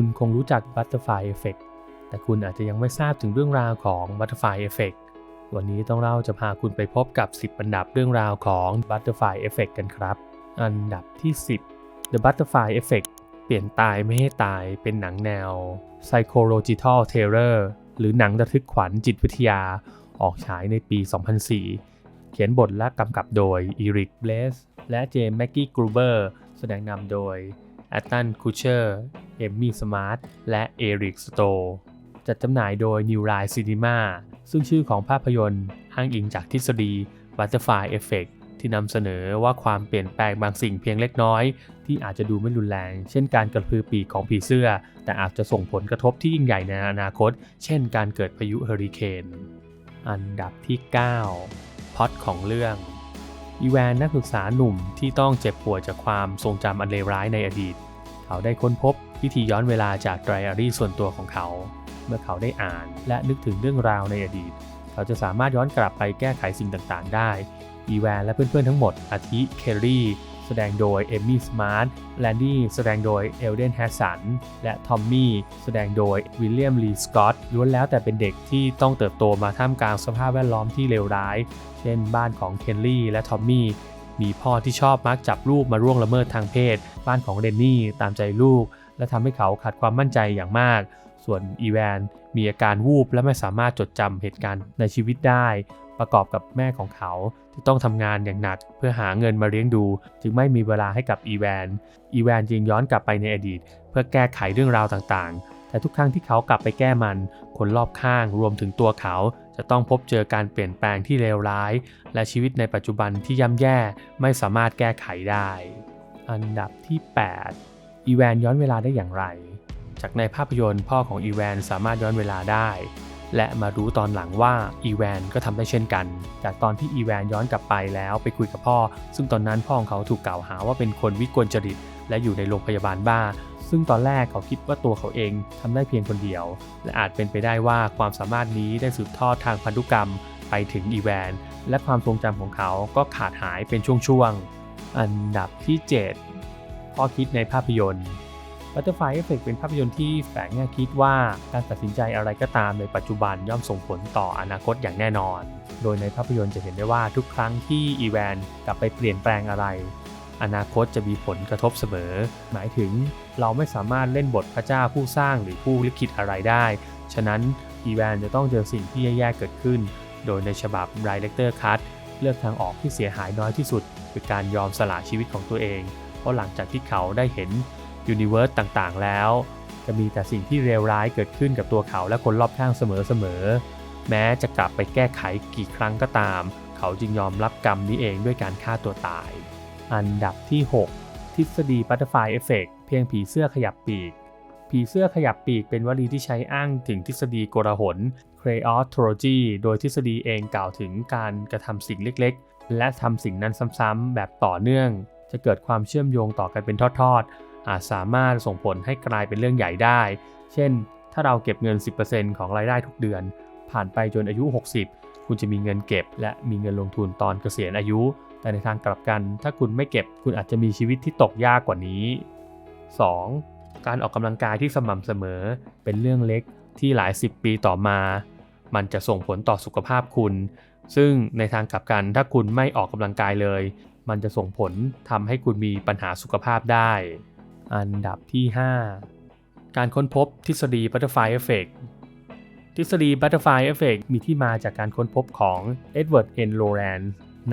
คุณคงรู้จัก Butterfly Effect แต่คุณอาจจะยังไม่ทราบถึงเรื่องราวของ Butterfly Effect วันนี้ต้องเล่าจะพาคุณไปพบกับ 10 อันดับเรื่องราวของ Butterfly Effect กันครับ อันดับที่ 10 The Butterfly Effect เปลี่ยนตายไม่ให้ตายเป็นหนังแนว Psychological Terror หรือหนังระทึกขวัญจิตวิทยาออกฉายในปี 2004 เขียนบทและกำกับโดยอีริกเบลสและเจมส์แม็กกี้กรูเบอร์ แสดงนำโดย แอตตันคูเชอร์ เอมมี่สมาร์ท และเอริกสโตจัดจำหน่ายโดย New Line Cinema ซึ่งชื่อของภาพยนตร์อ้างอิงจากทฤษฎี Butterfly Effect ที่นำเสนอว่าความเปลี่ยนแปลงบางสิ่งเพียงเล็กน้อย ที่อาจจะดูไม่รุนแรง เช่นการกระพือปีกของผีเสื้อ แต่อาจจะส่งผลกระทบที่ยิ่งใหญ่ในอนาคต เช่นการเกิดพายุเฮอริเคน อันดับที่ 9พอตของเรื่อง อีแวนนักศึกษาหนุ่มที่ต้องเจ็บปวดจากความทรงจำอันเลวร้ายในอดีต เขาได้ค้นพบวิธีย้อนเวลาจากไดอารี่ส่วนตัวของเขา เมื่อเขาได้อ่านและนึกถึงเรื่องราวในอดีต เขาจะสามารถย้อนกลับไปแก้ไขสิ่งต่างๆ ได้ อีแวนและเพื่อนๆทั้งหมดอาทิ เคลรี่ แสดงโดยเอมมี่สมาร์ทแลนดี้แสดงโดยเอลเดนแฮสัน และทอมมี่แสดงโดยวิลเลียมลีสกอต์ล้วนแล้วแต่เป็นเด็กที่ต้องเติบโตมาท่ามกลางสภาพแวดล้อมที่เลวร้าย เช่นบ้านของเคนลี่และทอมมี่มีพ่อที่ชอบมักจับลูกมาร่วงละเมิดทางเพศ บ้านของเรนนี่ตามใจลูก และทำให้เขาขาดความมั่นใจอย่างมาก ส่วนอีแวนมีอาการวูบและไม่สามารถจดจำเหตุการณ์ในชีวิตได้ ประกอบกับแม่ของเขาที่ต้องทำงานอย่างหนักเพื่อหาเงินมาเลี้ยงดู จึงไม่มีเวลาให้กับอีแวนอีแวนจึงย้อนกลับไปในอดีต เพื่อแก้ไขเรื่องราวต่างๆ แต่ทุกครั้งที่เขากลับไปแก้มัน คนรอบข้างรวมถึงตัวเขาจะต้องพบเจอการเปลี่ยนแปลงที่เลวร้าย และชีวิตในปัจจุบันที่ย่ำแย่ไม่สามารถแก้ไขได้ อันดับที่ 8 อีแวนย้อนเวลาได้อย่างไร จากในภาพยนตร์พ่อของอีแวนสามารถย้อนเวลาได้ และมารู้ตอนหลังว่าอีแวนก็ทำได้เช่นกัน จากตอนที่อีแวนย้อนกลับไปแล้วไปคุยกับพ่อ ซึ่งตอนนั้นพ่อของเขาถูกกล่าวหาว่าเป็นคนวิกลจริต และอยู่ในโรงพยาบาลบ้า ซึ่งตอนแรกเขาคิดว่าตัวเขาเองทำได้เพียงคนเดียว และอาจเป็นไปได้ว่าความสามารถนี้ได้สืบทอดทางพันธุกรรม ไปถึงอีแวน และความทรงจำของเขาก็ขาดหายเป็นช่วงๆอันดับที่ 7 ข้อคิดในภาพยนตร์ Butterfly Effect เป็นภาพยนตร์ที่แฝงแง่คิดว่าการตัดสินใจอะไรก็ตามในปัจจุบันย่อมส่งผลต่ออนาคตอย่างแน่นอน โดยในภาพยนตร์จะเห็นได้ว่าทุกครั้งที่อีแวนกลับไปเปลี่ยนแปลงอะไร อนาคตจะมีผลกระทบเสมอ หมายถึงเราไม่สามารถเล่นบทพระเจ้าผู้สร้างหรือผู้ลิขิตอะไรได้ ฉะนั้นอีแวนจะต้องเจอสิ่งที่แย่ๆเกิดขึ้น โดยในฉบับ Director Cut เลือกทางออกที่เสียหายน้อยที่สุด คือการยอมสละชีวิตของตัวเอง เพราะหลังจากที่เขาได้เห็น ยูนิเวิร์สต่างๆ แล้ว จะมีแต่สิ่งที่เลวร้ายเกิดขึ้นกับตัวเขาและคนรอบข้างเสมอๆ แม้จะกลับไปแก้ไขกี่ครั้งก็ตาม เขาจึงยอมรับกรรมนี้เองด้วยการฆ่าตัวตาย อันดับที่ 6 ทฤษฎี Butterfly Effect เพียงผีเสื้อขยับปีก ผีเสื้อขยับปีกเป็นวลีที่ใช้อ้างถึงทฤษฎีโกลาหล Chaotology โดยทฤษฎีเองกล่าวถึงการกระทำสิ่งเล็กๆ และทำสิ่งนั้นซ้ำๆแบบต่อเนื่อง จะเกิดความเชื่อมโยงต่อกันเป็นทอดๆ อาจสามารถส่งผลให้กลายเป็นเรื่องใหญ่ได้ เช่น ถ้าเราเก็บเงิน 10%ของรายได้ทุกเดือน ผ่านไปจนอายุ 60 คุณจะมีเงินเก็บ และมีเงินลงทุนตอนเกษียณอายุ แต่ในทางกลับกัน ถ้าคุณไม่เก็บคุณอาจจะมีชีวิตที่ตกยากกว่านี้ 2. การออกกำลังกายที่สม่ำเสมอเป็นเรื่องเล็กที่หลาย 10 ปีต่อมา มันจะส่งผลต่อสุขภาพคุณ ซึ่งในทางกลับกันถ้าคุณไม่ออกกำลังกายเลย มันจะส่งผลทำให้คุณมีปัญหาสุขภาพได้ อันดับที่ 5 การค้นพบทฤษฎี Butterfly Effect ทฤษฎี Butterfly Effect มีที่มาจากการค้นพบของเอ็ดเวิร์ดเอ็นโลแรน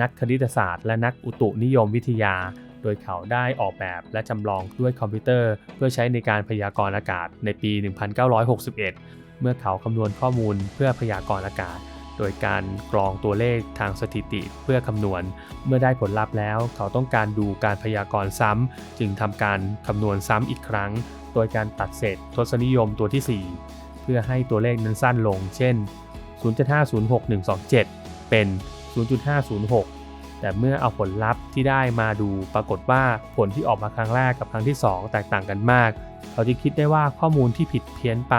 นักคณิตศาสตร์และนักอุตุนิยมวิทยา โดยเขาได้ออกแบบและจำลองด้วยคอมพิวเตอร์ เพื่อใช้ในการพยากรณ์อากาศในปี 1961 เมื่อเขาคำนวณข้อมูลเพื่อพยากรณ์อากาศ โดยการกรองตัวเลขทางสถิติเพื่อคำนวณ เมื่อได้ผลลัพธ์แล้ว เขาต้องการดูการพยากรณ์ซ้ำ จึงทำการคำนวณซ้ำอีกครั้ง โดยการตัดเศษทศนิยมตัวที่ 4 เพื่อให้ตัวเลขนั้นสั้นลง เช่น 0.506127 เป็น 0.506 แต่เมื่อเอาผลลัพธ์ที่ได้มาดูปรากฏว่าผลที่ออกมาครั้งแรกกับครั้งที่ 2 แตกต่างกันมาก เขาจึงคิดได้ว่าข้อมูลที่ผิดเพี้ยนไป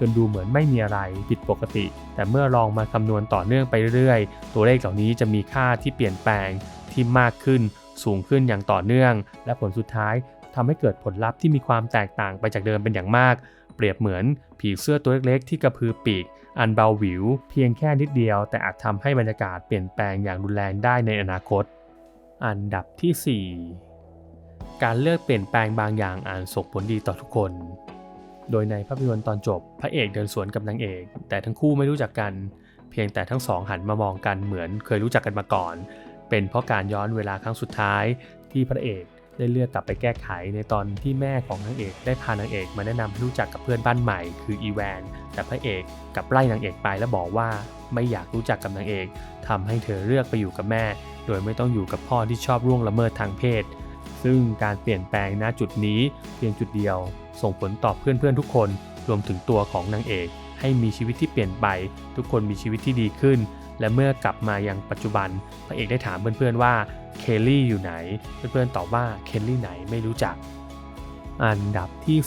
จนดูเหมือนไม่มีอะไรผิดปกติ แต่เมื่อลองมาคำนวณต่อเนื่องไปเรื่อยๆ ตัวเลขเหล่านี้จะมีค่าที่เปลี่ยนแปลงที่มากขึ้น สูงขึ้นอย่างต่อเนื่อง และผลสุดท้ายทำให้เกิดผลลัพธ์ที่มีความแตกต่างไปจากเดิมเป็นอย่างมาก เปรียบเหมือนผีเสื้อตัวเล็กๆ ที่กระพือปีก อันเบาหวิว เพียงแค่นิดเดียว แต่อาจทำให้บรรยากาศเปลี่ยนแปลงอย่างรุนแรงได้ในอนาคต อันดับที่ 4 การเลือกเปลี่ยนแปลงบางอย่างอาจส่งผลดีต่อทุกคน โดยในภาพยนตร์ตอนจบพระเอกเดินสวนกับนางเอก แต่ทั้งคู่ไม่รู้จักกัน เพียงแต่ทั้งสองหันมามองกันเหมือนเคยรู้จักกันมาก่อน เป็นเพราะการย้อนเวลาครั้งสุดท้าย ที่พระเอกได้เลือกกลับไปแก้ไขในตอนที่แม่ของนางเอกได้พานางเอกมาแนะนำให้รู้จักกับเพื่อนบ้านใหม่ คืออีแวน แต่พระเอกกลับไล่นางเอกไปและบอกว่าไม่อยากรู้จักกับนางเอกทำให้เธอเลือกไปอยู่กับแม่ โดยไม่ต้องอยู่กับพ่อที่ชอบร่วงละเมิดทางเพศ ซึ่งการเปลี่ยนแปลงณจุดนี้เพียงจุดเดียว ส่งผลต่อเพื่อนๆทุกคน รวมถึงตัวของนางเอก ให้มีชีวิตที่เปลี่ยนไป ทุกคนมีชีวิตที่ดีขึ้น และเมื่อกลับมายังปัจจุบันพระเอกได้ถามเพื่อนๆว่าเคลลี่อยู่ไหน เพื่อนๆตอบว่าเคลลี่ไหนไม่รู้จัก อันดับที่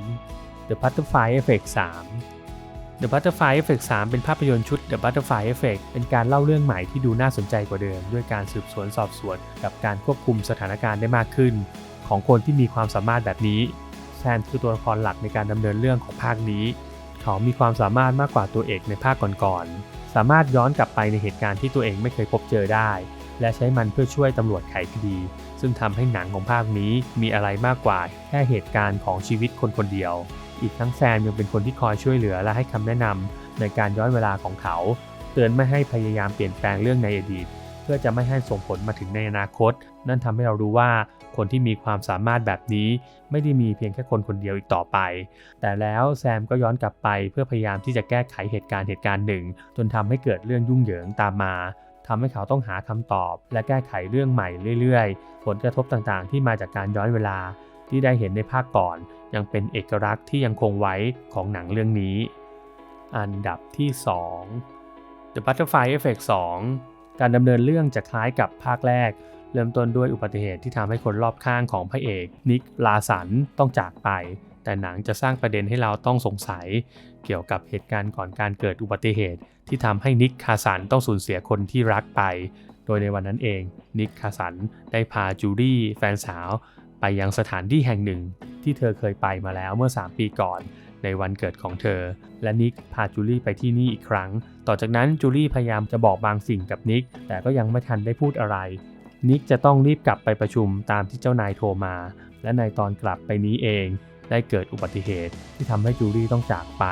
3 The Butterfly Effect 3 The Butterfly Effect 3 เป็นภาพยนตร์ชุด The Butterfly Effect เป็นการเล่าเรื่องใหม่ที่ดูน่าสนใจกว่าเดิม ด้วยการสืบสวนสอบสวน กับการควบคุมสถานการณ์ได้มากขึ้น ของคนที่มีความสามารถแบบนี้ แซนคือตัวละครหลักในการดำเนินเรื่องของภาคนี้ เขามีความสามารถมากกว่าตัวเอกในภาคก่อนๆ สามารถย้อนกลับไปในเหตุการณ์ที่ตัวเองไม่เคยพบเจอได้ และใช้มันเพื่อช่วยตำรวจไขคดี ซึ่งทำให้หนังของภาคนี้มีอะไรมากกว่าแค่เหตุการณ์ของชีวิตคนคนเดียว อีกทั้งแซมยังเป็นคนที่คอยช่วยเหลือและให้คำแนะนำในการย้อนเวลาของเขา เตือนไม่ให้พยายามเปลี่ยนแปลงเรื่องในอดีต เพื่อจะไม่ให้ส่งผลมาถึงในอนาคต นั่นทำให้เรารู้ว่าคนที่มีความสามารถแบบนี้ ไม่ได้มีเพียงแค่คนคนเดียวอีกต่อไป แต่แล้วแซมก็ย้อนกลับไปเพื่อพยายามที่จะแก้ไขเหตุการณ์เหตุการณ์หนึ่ง จนทำให้เกิดเรื่องยุ่งเหยิงตามมาทำให้เขาต้องหาคำตอบ และแก้ไขเรื่องใหม่เรื่อยๆ ผลกระทบต่างๆ ที่มาจากการย้อนเวลาที่ได้เห็นในภาคก่อน ยังเป็นเอกลักษณ์ที่ยังคงไว้ของหนังเรื่องนี้ อันดับที่ 2 The Butterfly Effect 2 การดำเนินเรื่องจะคล้ายกับภาคแรก เริ่มต้นด้วยอุบัติเหตุที่ทำให้คนรอบข้างของพระเอกนิกลาสันต้องจากไป แต่หนังจะสร้างประเด็นให้เราต้องสงสัย เกี่ยวกับเหตุการณ์ก่อนการเกิดอุบัติเหตุ ที่ทำให้นิกคาสันต้องสูญเสียคนที่รักไป โดยในวันนั้นเองนิกคาสันได้พาจูดี้แฟนสาว ไปยังสถานที่แห่งหนึ่ง ที่เธอเคยไปมาแล้วเมื่อ 3 ปีก่อน ในวันเกิดของเธอ และนิกพาจูลี่ไปที่นี่อีกครั้ง ต่อจากนั้นจูลี่พยายามจะบอกบางสิ่งกับนิกแต่ก็ยังไม่ทันได้พูดอะไร นิกจะต้องรีบกลับไปประชุมตามที่เจ้านายโทรมา และในตอนกลับไปนี้เองได้เกิดอุบัติเหตุที่ทำให้จูลี่ต้องจากไป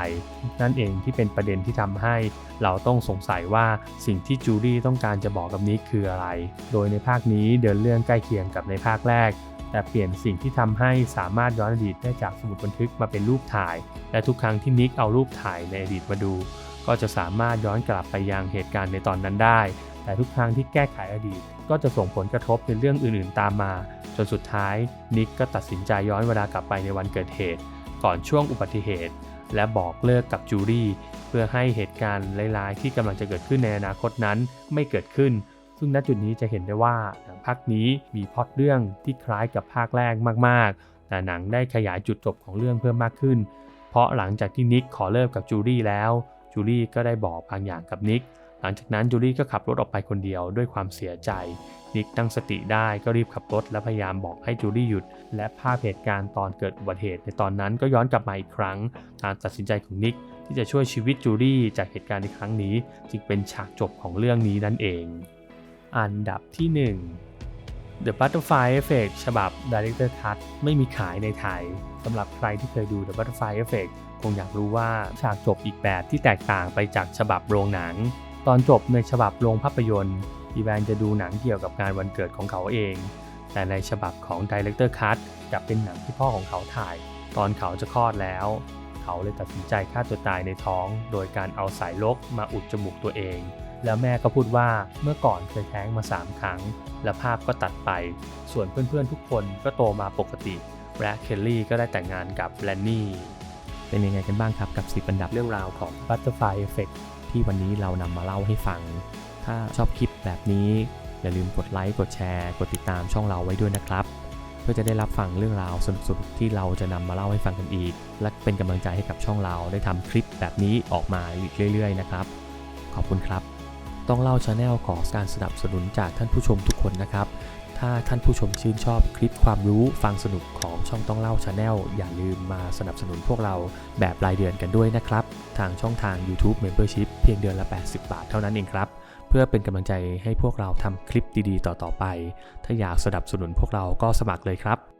นั่นเองที่เป็นประเด็นที่ทำให้เราต้องสงสัยว่าสิ่งที่จูลี่ต้องการจะบอกกับนิกคืออะไร โดยในภาคนี้เดินเรื่องใกล้เคียงกับในภาคแรก แต่เปลี่ยนสิ่งที่ทำให้สามารถย้อนอดีตได้จากสมุดบันทึกมาเป็นรูปถ่าย และทุกครั้งที่นิกเอารูปถ่ายในอดีตมาดู ก็จะสามารถย้อนกลับไปยังเหตุการณ์ในตอนนั้นได้ แต่ทุกครั้งที่แก้ไขอดีต ก็จะส่งผลกระทบในเรื่องอื่น ๆ ตามมา จนสุดท้ายนิกก็ตัดสินใจย้อนเวลากลับไปในวันเกิดเหตุ ก่อนช่วงอุบัติเหตุ และบอกเลิกกับจูรี่เพื่อให้เหตุการณ์ร้ายๆที่กำลังจะเกิดขึ้นในอนาคตนั้นไม่เกิดขึ้น ซึ่งณจุดนี้จะเห็นได้ว่าหนังภาคนี้มีพล็อตเรื่องที่คล้ายกับภาคแรกมากๆ แต่หนังได้ขยายจุดจบของเรื่องเพิ่มมากขึ้น เพราะหลังจากที่นิกขอเลิกกับจูรี่แล้ว จูรี่ก็ได้บอกบางอย่างกับนิก หลังจากนั้นจูลี่ก็ขับรถออกไปคนเดียวด้วยความเสียใจ นิกตั้งสติได้ก็รีบขับรถและพยายามบอกให้จูลี่หยุด และภาพเหตุการณ์ตอนเกิดอุบัติเหตุในตอนนั้นก็ย้อนกลับมาอีกครั้ง การตัดสินใจของนิกที่จะช่วยชีวิตจูลี่จากเหตุการณ์ในครั้งนี้ จึงเป็นฉากจบของเรื่องนี้นั่นเอง อันดับที่ 1 The Butterfly Effect ฉบับ Director Cut ไม่มีขายในไทยสำหรับใครที่เคยดู The Butterfly Effect คงอยากรู้ว่าฉากจบอีกแบบที่แตกต่างไปจากฉบับโรงหนัง ตอนจบในฉบับโรงภาพยนตร์อีแวนจะดูหนังเกี่ยวกับงานวันเกิดของเขาเอง แต่ในฉบับของ Director Cut กลับเป็นหนังที่พ่อของเขาถ่าย ตอนเขาจะคลอดแล้ว เขาเลยตัดสินใจฆ่าตัวตายในท้อง โดยการเอาสายลกมาอุดจมูกตัวเอง แล้วแม่ก็พูดว่าเมื่อก่อนเคยแท้งมา 3 ครั้ง และภาพก็ตัดไป ส่วนเพื่อนๆทุกคนก็โตมาปกติ และเคลลี่ก็ได้แต่งงานกับแลนนี่ เป็นยังไงกันบ้างครับกับ10อันดับเรื่องราวของ Butterfly Effect ที่วันนี้เรานำมาเล่าให้ฟัง ถ้าชอบคลิปแบบนี้ อย่าลืมกดไลค์กดแชร์ กดติดตามช่องเราไว้ด้วยนะครับ เพื่อจะได้รับฟังเรื่องราวสนุกๆที่เราจะนำมาเล่าให้ฟังกันอีก และเป็นกำลังใจให้กับช่องเราได้ทำคลิปแบบนี้ออกมาอีกเรื่อยๆนะครับ ขอบคุณครับ ต้องเล่าชาแนลขอการสนับสนุนจากท่านผู้ชมทุกคนนะครับ ถ้าท่านผู้ชมชื่นชอบคลิปความรู้ฟังสนุกของช่องต้องเล่าชาแนลอย่าลืมมาสนับสนุนพวกเราแบบรายเดือนกันด้วยนะครับ ทางช่องทาง YouTube Membership เพียงเดือนละ 80 บาทเท่านั้นเองครับ เพื่อเป็นกำลังใจให้พวกเราทำคลิปดีๆ ต่อๆไป ถ้าอยากสนับสนุนพวกเราก็สมัครเลยครับ